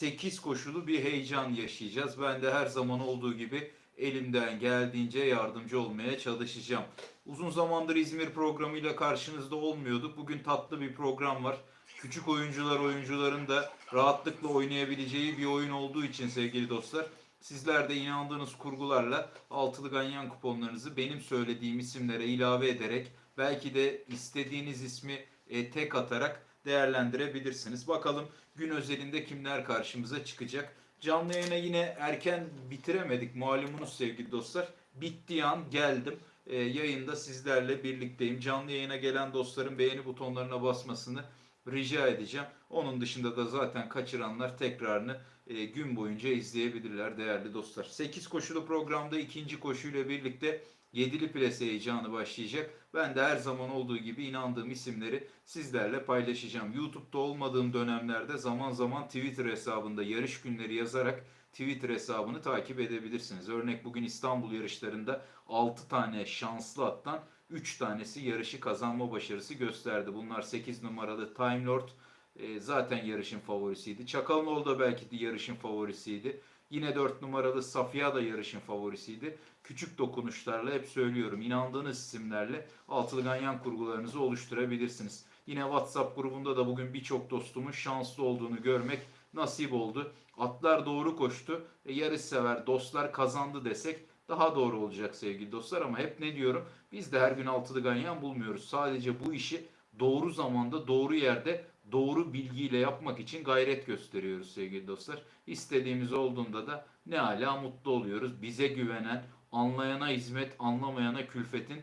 8 koşulu bir heyecan yaşayacağız. Ben de her zaman olduğu gibi elimden geldiğince yardımcı olmaya çalışacağım. Uzun zamandır İzmir programıyla karşınızda olmuyorduk. Bugün tatlı bir program var. Küçük oyuncular oyuncuların da rahatlıkla oynayabileceği bir oyun olduğu için sevgili dostlar. Sizler de inandığınız kurgularla altılı ganyan kuponlarınızı benim söylediğim isimlere ilave ederek belki de istediğiniz ismi e, tek atarak değerlendirebilirsiniz. Bakalım gün özelinde kimler karşımıza çıkacak. Canlı yayına yine erken bitiremedik malumunuz sevgili dostlar. Bittiği an geldim. E, yayında sizlerle birlikteyim. Canlı yayına gelen dostların beğeni butonlarına basmasını rica edeceğim. Onun dışında da zaten kaçıranlar tekrarını e, gün boyunca izleyebilirler değerli dostlar. 8 koşulu programda ikinci koşuyla birlikte yedili plase heyecanı başlayacak. Ben de her zaman olduğu gibi inandığım isimleri sizlerle paylaşacağım. YouTube'da olmadığım dönemlerde zaman zaman Twitter hesabında yarış günleri yazarak Twitter hesabını takip edebilirsiniz. Örnek bugün İstanbul yarışlarında 6 tane şanslı attan 3 tanesi yarışı kazanma başarısı gösterdi. Bunlar 8 numaralı Time Lord e, zaten yarışın favorisiydi. Çakalinoğlu da belki de yarışın favorisiydi. Yine 4 numaralı Safiya da yarışın favorisiydi. Küçük dokunuşlarla hep söylüyorum. inandığınız isimlerle altılı ganyan kurgularınızı oluşturabilirsiniz. Yine WhatsApp grubunda da bugün birçok dostumun şanslı olduğunu görmek nasip oldu. Atlar doğru koştu. E, yarış sever dostlar kazandı desek daha doğru olacak sevgili dostlar ama hep ne diyorum? Biz de her gün altılı ganyan bulmuyoruz. Sadece bu işi doğru zamanda, doğru yerde, doğru bilgiyle yapmak için gayret gösteriyoruz sevgili dostlar. İstediğimiz olduğunda da ne hala mutlu oluyoruz. Bize güvenen, anlayana hizmet, anlamayana külfetin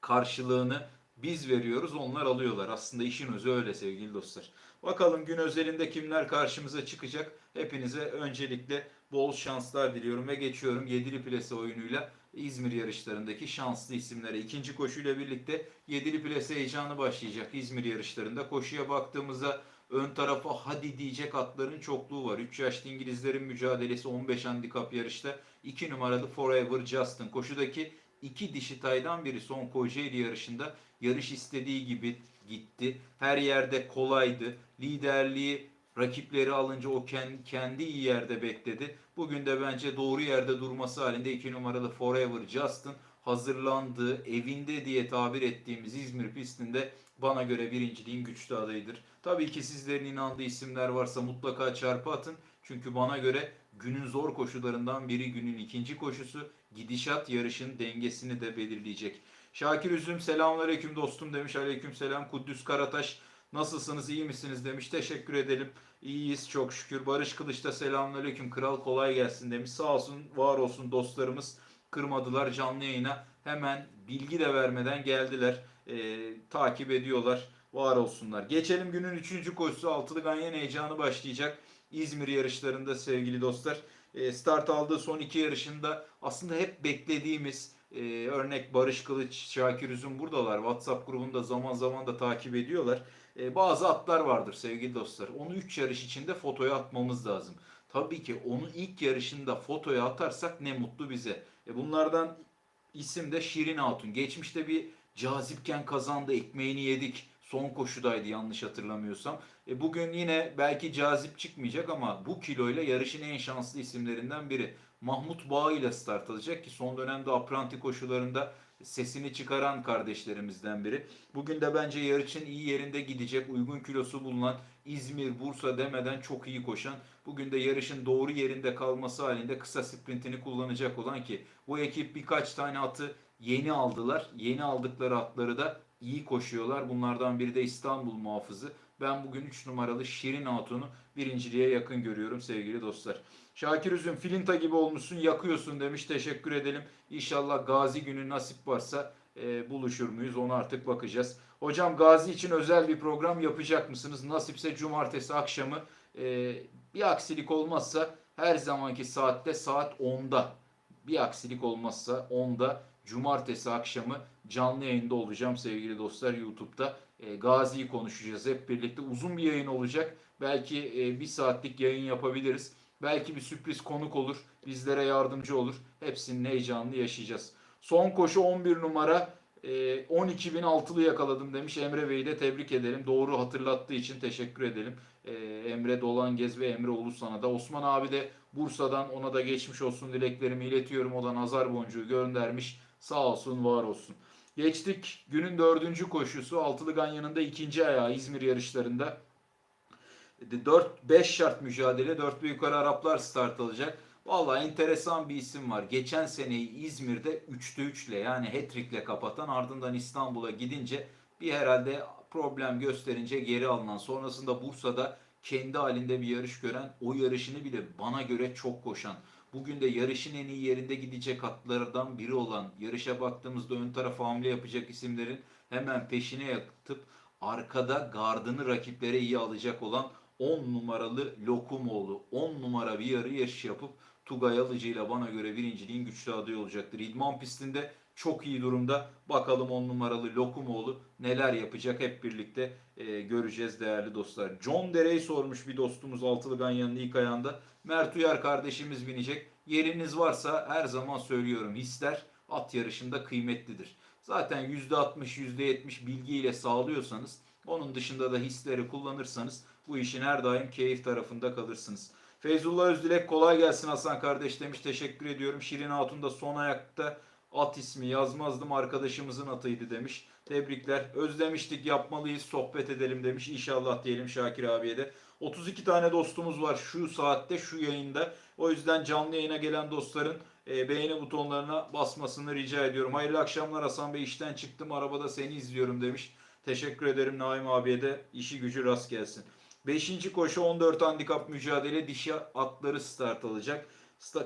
karşılığını biz veriyoruz, onlar alıyorlar. Aslında işin özü öyle sevgili dostlar. Bakalım gün özelinde kimler karşımıza çıkacak? Hepinize öncelikle bol şanslar diliyorum ve geçiyorum yedili plase oyunuyla İzmir yarışlarındaki şanslı isimlere. İkinci koşuyla birlikte yedili plase heyecanı başlayacak İzmir yarışlarında. Koşuya baktığımızda ön tarafa hadi diyecek atların çokluğu var. 3 yaşlı İngilizlerin mücadelesi 15 handikap yarışta. 2 numaralı Forever Justin. Koşudaki iki dişi taydan biri son Kocaeli yarışında yarış istediği gibi gitti. Her yerde kolaydı. Liderliği rakipleri alınca o kendi, iyi yerde bekledi. Bugün de bence doğru yerde durması halinde 2 numaralı Forever Justin hazırlandığı, evinde diye tabir ettiğimiz İzmir pistinde bana göre birinciliğin güçlü adayıdır. Tabii ki sizlerin inandığı isimler varsa mutlaka çarpı atın. Çünkü bana göre günün zor koşularından biri günün ikinci koşusu. Gidişat yarışın dengesini de belirleyecek. Şakir Üzüm selamünaleyküm dostum demiş. Aleyküm selam. Kuddüs Karataş nasılsınız iyi misiniz demiş. Teşekkür edelim. İyiyiz çok şükür. Barış Kılıç da selamünaleyküm. Kral kolay gelsin demiş. Sağ olsun var olsun dostlarımız. Kırmadılar canlı yayına. Hemen bilgi de vermeden geldiler. Ee, takip ediyorlar. Var olsunlar. Geçelim günün 3. koşusu. Altılı Ganyan heyecanı başlayacak. İzmir yarışlarında sevgili dostlar. Ee, start aldığı son iki yarışında aslında hep beklediğimiz e, örnek Barış Kılıç, Şakir Üzüm buradalar. WhatsApp grubunda zaman zaman da takip ediyorlar. E, bazı atlar vardır sevgili dostlar. Onu 3 yarış içinde fotoya atmamız lazım. Tabii ki onu ilk yarışında fotoya atarsak ne mutlu bize. E, bunlardan isim de Şirin Hatun. Geçmişte bir cazipken kazandı, ekmeğini yedik. Son koşudaydı yanlış hatırlamıyorsam. E, bugün yine belki cazip çıkmayacak ama bu kiloyla yarışın en şanslı isimlerinden biri. Mahmut Bağ ile start alacak ki son dönemde apranti koşularında sesini çıkaran kardeşlerimizden biri. Bugün de bence yarışın iyi yerinde gidecek, uygun kilosu bulunan İzmir, Bursa demeden çok iyi koşan, bugün de yarışın doğru yerinde kalması halinde kısa sprintini kullanacak olan ki bu ekip birkaç tane atı yeni aldılar. Yeni aldıkları atları da iyi koşuyorlar. Bunlardan biri de İstanbul muhafızı. Ben bugün 3 numaralı Şirin Hatun'u birinciliğe yakın görüyorum sevgili dostlar. Şakir Üzüm filinta gibi olmuşsun yakıyorsun demiş. Teşekkür edelim. İnşallah Gazi günü nasip varsa e, buluşur muyuz onu artık bakacağız. Hocam Gazi için özel bir program yapacak mısınız? Nasipse cumartesi akşamı e, bir aksilik olmazsa her zamanki saatte saat 10'da bir aksilik olmazsa 10'da cumartesi akşamı canlı yayında olacağım sevgili dostlar YouTube'da. E, Gazi'yi konuşacağız hep birlikte. Uzun bir yayın olacak. Belki e, bir saatlik yayın yapabiliriz. Belki bir sürpriz konuk olur. Bizlere yardımcı olur. Hepsinin heyecanını yaşayacağız. Son koşu 11 numara. E, 12.006'lı yakaladım demiş Emre Bey'i de tebrik edelim. Doğru hatırlattığı için teşekkür edelim. Ee, Emre Dolangez ve Emre Ulusan'a da. Osman abi de Bursa'dan ona da geçmiş olsun dileklerimi iletiyorum. O da nazar boncuğu göndermiş. Sağ olsun var olsun. Geçtik günün dördüncü koşusu. Altılı Ganyan'ın ikinci ayağı İzmir yarışlarında. 4-5 şart mücadele. 4 ve yukarı Araplar start alacak. Vallahi enteresan bir isim var. Geçen seneyi İzmir'de 3'te 3 ile yani hat-trick'le kapatan ardından İstanbul'a gidince bir herhalde problem gösterince geri alınan sonrasında Bursa'da kendi halinde bir yarış gören o yarışını bile bana göre çok koşan bugün de yarışın en iyi yerinde gidecek atlardan biri olan yarışa baktığımızda ön tarafa hamle yapacak isimlerin hemen peşine yatıp arkada gardını rakiplere iyi alacak olan 10 numaralı Lokumoğlu 10 numara bir yarı yarış yapıp Tugay Alıcı ile bana göre birinciliğin güçlü adayı olacaktır. İdman pistinde çok iyi durumda. Bakalım 10 numaralı Lokumoğlu neler yapacak hep birlikte e, göreceğiz değerli dostlar. John Derey sormuş bir dostumuz Altılı Ganyan'ın ilk ayağında. Mert Uyar kardeşimiz binecek. Yeriniz varsa her zaman söylüyorum hisler at yarışında kıymetlidir. Zaten %60 %70 bilgiyle sağlıyorsanız onun dışında da hisleri kullanırsanız bu işin her daim keyif tarafında kalırsınız. Feyzullah Özdilek kolay gelsin Hasan kardeş demiş. Teşekkür ediyorum. Şirin Hatun da son ayakta at ismi yazmazdım arkadaşımızın atıydı demiş. Tebrikler. Özlemiştik yapmalıyız sohbet edelim demiş. İnşallah diyelim Şakir abiye de. 32 tane dostumuz var şu saatte şu yayında. O yüzden canlı yayına gelen dostların e, beğeni butonlarına basmasını rica ediyorum. Hayırlı akşamlar Hasan Bey işten çıktım arabada seni izliyorum demiş. Teşekkür ederim Naim abiye de işi gücü rast gelsin. 5. koşu 14 handikap mücadele dişi atları start alacak.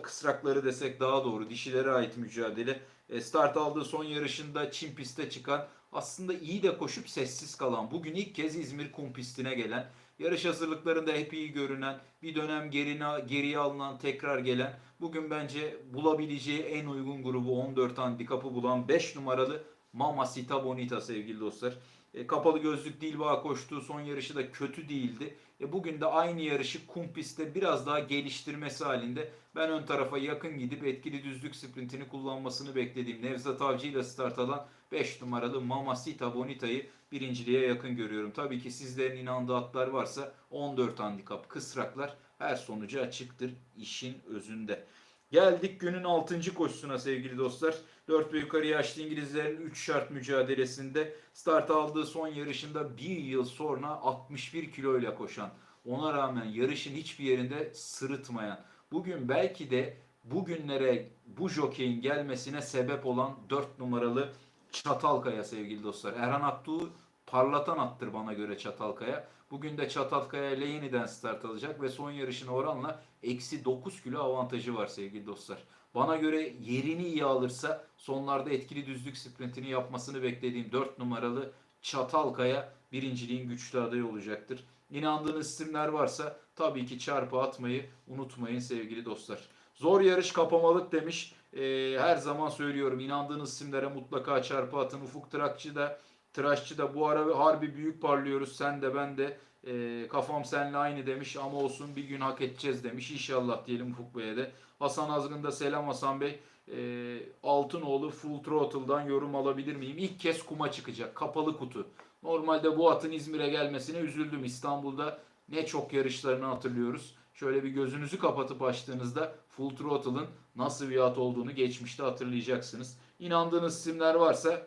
Kısrakları desek daha doğru dişilere ait mücadele. E, start aldığı son yarışında Çin piste çıkan aslında iyi de koşup sessiz kalan bugün ilk kez İzmir kum pistine gelen yarış hazırlıklarında hep iyi görünen bir dönem gerine, geriye alınan tekrar gelen bugün bence bulabileceği en uygun grubu 14 handikapı bulan 5 numaralı Mamacita Bonita sevgili dostlar. E, kapalı gözlük Dilba koştuğu son yarışı da kötü değildi. E, bugün de aynı yarışı kum pistte biraz daha geliştirmesi halinde ben ön tarafa yakın gidip etkili düzlük sprintini kullanmasını beklediğim Nevzat Avcı ile start alan 5 numaralı Mamacita Bonita'yı birinciliğe yakın görüyorum. Tabii ki sizlerin inandığı atlar varsa 14 handikap kısraklar her sonucu açıktır işin özünde. Geldik günün 6. koşusuna sevgili dostlar. 4 ve yukarı yaşlı İngilizlerin 3 şart mücadelesinde start aldığı son yarışında bir yıl sonra 61 kiloyla koşan, ona rağmen yarışın hiçbir yerinde sırıtmayan, bugün belki de bugünlere bu jokeyin gelmesine sebep olan 4 numaralı Çatalkaya sevgili dostlar. Erhan Aktuğ parlatan attır bana göre Çatalkaya. Bugün de Çatalkaya ile yeniden start alacak ve son yarışına oranla eksi 9 kilo avantajı var sevgili dostlar. Bana göre yerini iyi alırsa sonlarda etkili düzlük sprintini yapmasını beklediğim 4 numaralı Çatalkaya birinciliğin güçlü adayı olacaktır. İnandığınız isimler varsa tabii ki çarpı atmayı unutmayın sevgili dostlar. Zor yarış kapamalık demiş. Ee, her zaman söylüyorum inandığınız isimlere mutlaka çarpı atın. Ufuk Trakçı da Tıraşçı da bu ara harbi büyük parlıyoruz. Sen de ben de e, kafam seninle aynı demiş ama olsun bir gün hak edeceğiz demiş. İnşallah diyelim Ufuk Bey'e de. Hasan Azgın da selam Hasan Bey. E, Altınoğlu Full Throttle'dan yorum alabilir miyim? İlk kez kuma çıkacak. Kapalı kutu. Normalde bu atın İzmir'e gelmesine üzüldüm. İstanbul'da ne çok yarışlarını hatırlıyoruz. Şöyle bir gözünüzü kapatıp açtığınızda Full Throttle'ın nasıl bir at olduğunu geçmişte hatırlayacaksınız. İnandığınız isimler varsa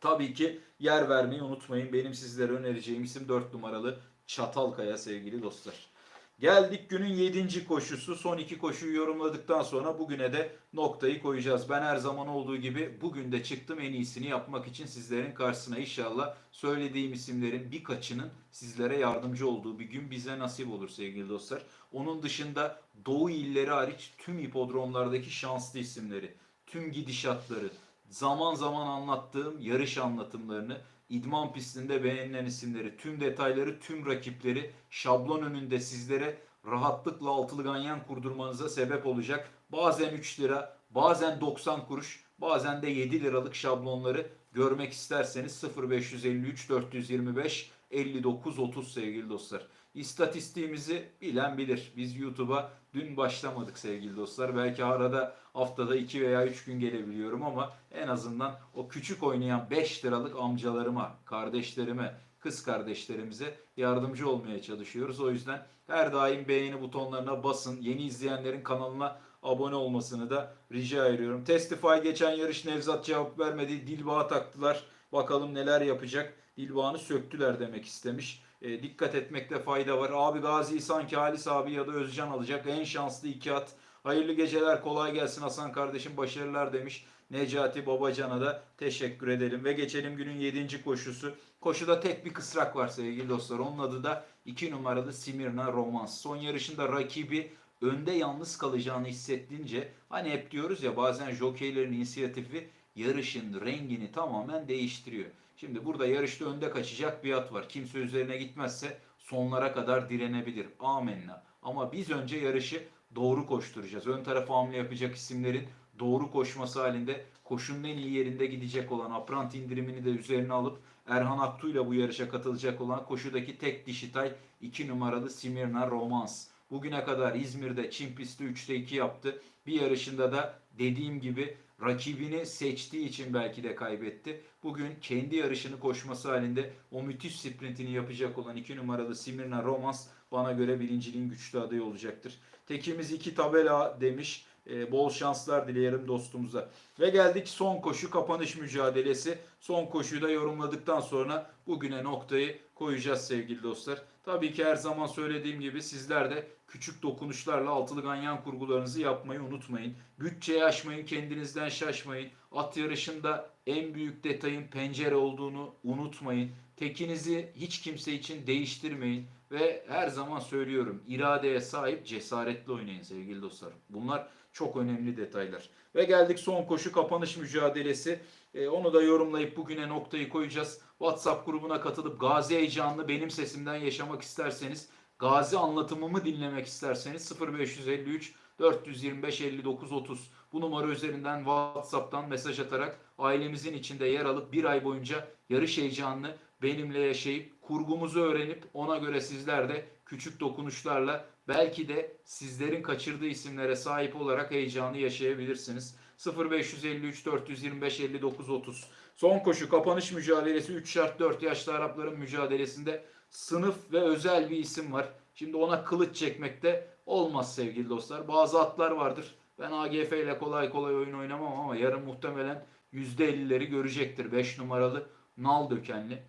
Tabii ki yer vermeyi unutmayın. Benim sizlere önereceğim isim 4 numaralı Çatalkaya sevgili dostlar. Geldik günün 7. koşusu. Son iki koşuyu yorumladıktan sonra bugüne de noktayı koyacağız. Ben her zaman olduğu gibi bugün de çıktım en iyisini yapmak için sizlerin karşısına inşallah söylediğim isimlerin birkaçının sizlere yardımcı olduğu bir gün bize nasip olur sevgili dostlar. Onun dışında Doğu illeri hariç tüm hipodromlardaki şanslı isimleri, tüm gidişatları, zaman zaman anlattığım yarış anlatımlarını, idman pistinde beğenilen isimleri, tüm detayları, tüm rakipleri şablon önünde sizlere rahatlıkla altılı ganyan kurdurmanıza sebep olacak. Bazen 3 lira, bazen 90 kuruş, bazen de 7 liralık şablonları görmek isterseniz 0553 425 59 30 sevgili dostlar. İstatistiğimizi bilen bilir. Biz YouTube'a dün başlamadık sevgili dostlar. Belki arada haftada 2 veya 3 gün gelebiliyorum ama en azından o küçük oynayan 5 liralık amcalarıma, kardeşlerime, kız kardeşlerimize yardımcı olmaya çalışıyoruz. O yüzden her daim beğeni butonlarına basın. Yeni izleyenlerin kanalına abone olmasını da rica ediyorum. Testify geçen yarış Nevzat cevap vermedi. Dilbağa taktılar. Bakalım neler yapacak. Dilbağını söktüler demek istemiş. E, dikkat etmekte fayda var. Abi Gazi'yi sanki Halis abi ya da Özcan alacak. En şanslı iki at. Hayırlı geceler kolay gelsin Hasan kardeşim başarılar demiş. Necati Babacan'a da teşekkür edelim. Ve geçelim günün 7. koşusu. Koşuda tek bir kısrak var sevgili dostlar. Onun adı da 2 numaralı Simirna Romans. Son yarışında rakibi önde yalnız kalacağını hissettiğince hani hep diyoruz ya bazen jokeylerin inisiyatifi yarışın rengini tamamen değiştiriyor. Şimdi burada yarışta önde kaçacak bir at var. Kimse üzerine gitmezse sonlara kadar direnebilir. Amenna. Ama biz önce yarışı doğru koşturacağız. Ön tarafa hamle yapacak isimlerin doğru koşması halinde koşunun en iyi yerinde gidecek olan Aprant indirimini de üzerine alıp Erhan Aktu ile bu yarışa katılacak olan koşudaki tek dişi tay 2 numaralı Simirna Romans. Bugüne kadar İzmir'de Çin pisti 3'te 2 yaptı. Bir yarışında da dediğim gibi rakibini seçtiği için belki de kaybetti. Bugün kendi yarışını koşması halinde o müthiş sprintini yapacak olan 2 numaralı Simirna Romans bana göre birinciliğin güçlü adayı olacaktır. Tekimiz 2 tabela demiş. Ee, bol şanslar dileyelim dostumuza. Ve geldik son koşu kapanış mücadelesi. Son koşuyu da yorumladıktan sonra bugüne noktayı koyacağız sevgili dostlar. Tabii ki her zaman söylediğim gibi sizler de küçük dokunuşlarla altılı ganyan kurgularınızı yapmayı unutmayın. Bütçeyi aşmayın, kendinizden şaşmayın. At yarışında en büyük detayın pencere olduğunu unutmayın. Tekinizi hiç kimse için değiştirmeyin. Ve her zaman söylüyorum iradeye sahip cesaretli oynayın sevgili dostlar. Bunlar çok önemli detaylar. Ve geldik son koşu kapanış mücadelesi. Ee, onu da yorumlayıp bugüne noktayı koyacağız. WhatsApp grubuna katılıp Gazi heyecanını benim sesimden yaşamak isterseniz, Gazi anlatımımı dinlemek isterseniz 0553 425 59 30 bu numara üzerinden WhatsApp'tan mesaj atarak ailemizin içinde yer alıp bir ay boyunca yarış heyecanını benimle yaşayıp kurgumuzu öğrenip ona göre sizler de küçük dokunuşlarla belki de sizlerin kaçırdığı isimlere sahip olarak heyecanı yaşayabilirsiniz. 0553 425 59 30 Son koşu kapanış mücadelesi 3 şart 4 yaşlı Arapların mücadelesinde sınıf ve özel bir isim var. Şimdi ona kılıç çekmekte olmaz sevgili dostlar. Bazı atlar vardır. Ben AGF ile kolay kolay oyun oynamam ama yarın muhtemelen %50'leri görecektir. 5 numaralı nal dökenli.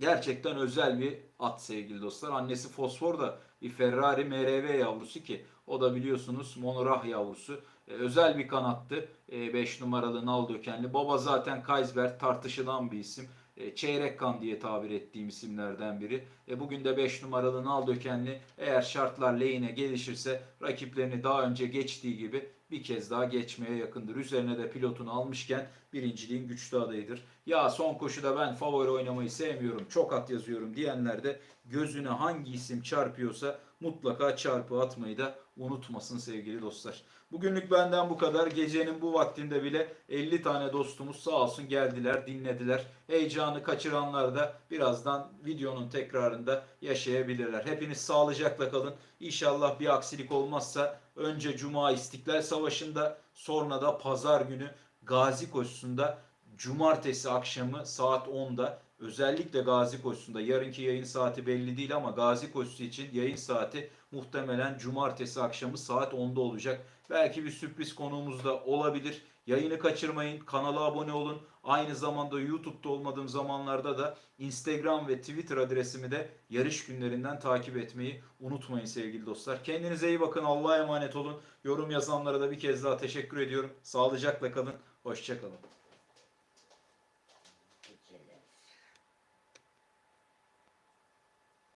Gerçekten özel bir at sevgili dostlar. Annesi Fosfor da bir Ferrari MRV yavrusu ki o da biliyorsunuz monorah yavrusu. E, özel bir kanattı. 5 numaralı nal dökenli. Baba zaten Kaysberg tartışılan bir isim. E, çeyrek kan diye tabir ettiğim isimlerden biri. E, bugün de 5 numaralı nal dökenli eğer şartlar lehine gelişirse rakiplerini daha önce geçtiği gibi bir kez daha geçmeye yakındır. Üzerine de pilotunu almışken birinciliğin güçlü adayıdır. Ya son koşuda ben favori oynamayı sevmiyorum, çok at yazıyorum diyenler de gözüne hangi isim çarpıyorsa mutlaka çarpı atmayı da unutmasın sevgili dostlar. Bugünlük benden bu kadar. Gecenin bu vaktinde bile 50 tane dostumuz sağ olsun geldiler, dinlediler. Heyecanı kaçıranlar da birazdan videonun tekrarında yaşayabilirler. Hepiniz sağlıcakla kalın. İnşallah bir aksilik olmazsa önce Cuma İstiklal Savaşı'nda sonra da pazar günü Gazi koşusunda cumartesi akşamı saat 10'da özellikle Gazi koşusunda yarınki yayın saati belli değil ama Gazi koşusu için yayın saati muhtemelen cumartesi akşamı saat 10'da olacak. Belki bir sürpriz konuğumuz da olabilir. Yayını kaçırmayın, kanala abone olun. Aynı zamanda YouTube'da olmadığım zamanlarda da Instagram ve Twitter adresimi de yarış günlerinden takip etmeyi unutmayın sevgili dostlar. Kendinize iyi bakın, Allah'a emanet olun. Yorum yazanlara da bir kez daha teşekkür ediyorum. Sağlıcakla kalın, hoşçakalın.